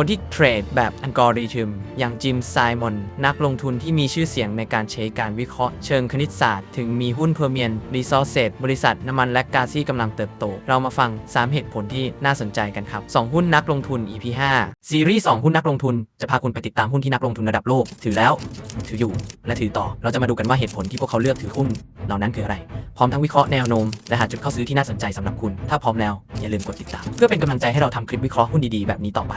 คนที่เทรดแบบอัลกอริทึมอย่างจิมไซมอนนักลงทุนที่มีชื่อเสียงในการใช้การวิเคราะห์เชิงคณิตศาสตร์ ถึงมีหุ้นเพอร์เมียนรีซอสเซบริษัทน้ำมันและก๊าซที่กำลังเติบโต เรามาฟัง 3 เหตุผลที่น่าสนใจกันครับ 2 หุ้นนักลงทุน EP 5ซีรีส์2หุ้นนักลงทุนจะพาคุณไปติดตามหุ้นที่นักลงทุนระดับโลก ถือแล้ว ถืออยู่ และถือต่อ เราจะมาดูกันว่าเหตุผลที่พวกเขาเลือกถือหุ้นเหล่านั้นคืออะไร พร้อมทั้งวิเคราะห์แนวโน้มและหาจุดเข้าซื้อที่น่าสนใจสำหรับคุณ ถ้าพร้อมแล้วอย่าลืมกดติดตาม เพื่อเป็นกำลังใจให้เราทำคลิปวิเคราะห์หุ้นดีๆแบบนี้ต่อไป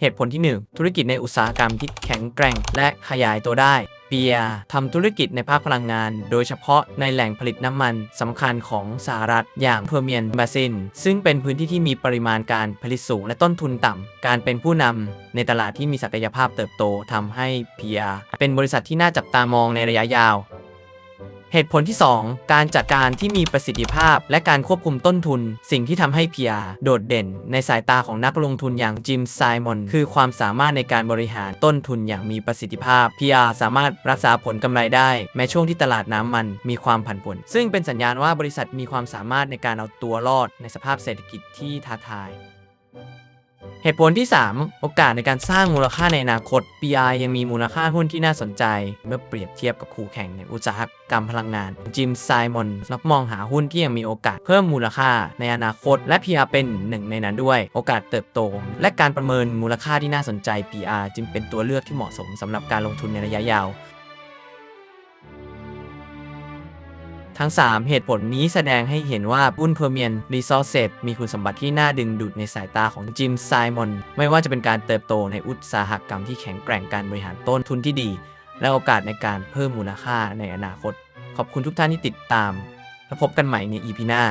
เหตุผลที่ 1 ธุรกิจในอุตสาหกรรมที่แข็งแกร่ง และขยายตัวได้เปียทำธุรกิจในภาคพลังงาน โดยเฉพาะในแหล่งผลิตน้ำมันสำคัญของสหรัฐอย่างเพอร์เมียนบาซิน ซึ่งเป็นพื้นที่ที่มีปริมาณการผลิตสูงและต้นทุนต่ำ การเป็นผู้นำในตลาดที่มีศักยภาพเติบโตทำให้เพียเป็นบริษัทที่น่าจับตามองในระยะยาว เหตุผลที่ 2 การจัดการที่มีประสิทธิภาพ และการควบคุมต้นทุน สิ่งที่ทำให้ PR โดดเด่น ในสายตาของนักลงทุนอย่างจิมไซมอนคือความสามารถในการบริหารต้นทุนอย่างมีประสิทธิภาพ PR สามารถรักษาผลกำไรได้ แม้ช่วงที่ตลาดน้ำมันมีความผันผวนซึ่งเป็นสัญญาณว่าบริษัทมีความสามารถในการเอาตัวรอดในสภาพเศรษฐกิจที่ท้าทาย เหตุผลที่ 3 โอกาสในการสร้างมูลค่าในอนาคต PI ยังมีมูลค่าหุ้นที่น่าสนใจ เมื่อเปรียบเทียบกับคู่แข่งในอุตสาหกรรมพลังงาน จิมไซมอนนักมองหาหุ้นที่ยังมีโอกาสเพิ่มมูลค่าในอนาคต และ PR เป็นหนึ่งในนั้นด้วย โอกาสเติบโต และการประเมินมูลค่าที่น่าสนใจ PR จึงเป็นตัวเลือกที่เหมาะสมสำหรับการลงทุนในระยะยาว ทั้ง 3 เหตุผลนี้แสดงให้เห็นว่าบุ้นเพอร์เมียนรีซอสเซมีคุณสมบัติที่น่าดึงดูดในสายตาของจิมไซมอนไม่ว่าจะเป็นการเติบโตในอุตสาหกรรมที่แข็งแกร่งการบริหารต้นทุนที่ดี และโอกาสในการเพิ่มมูลค่าในอนาคต ขอบคุณทุกท่านที่ติดตาม แล้วพบกันใหม่ในอีพีหน้า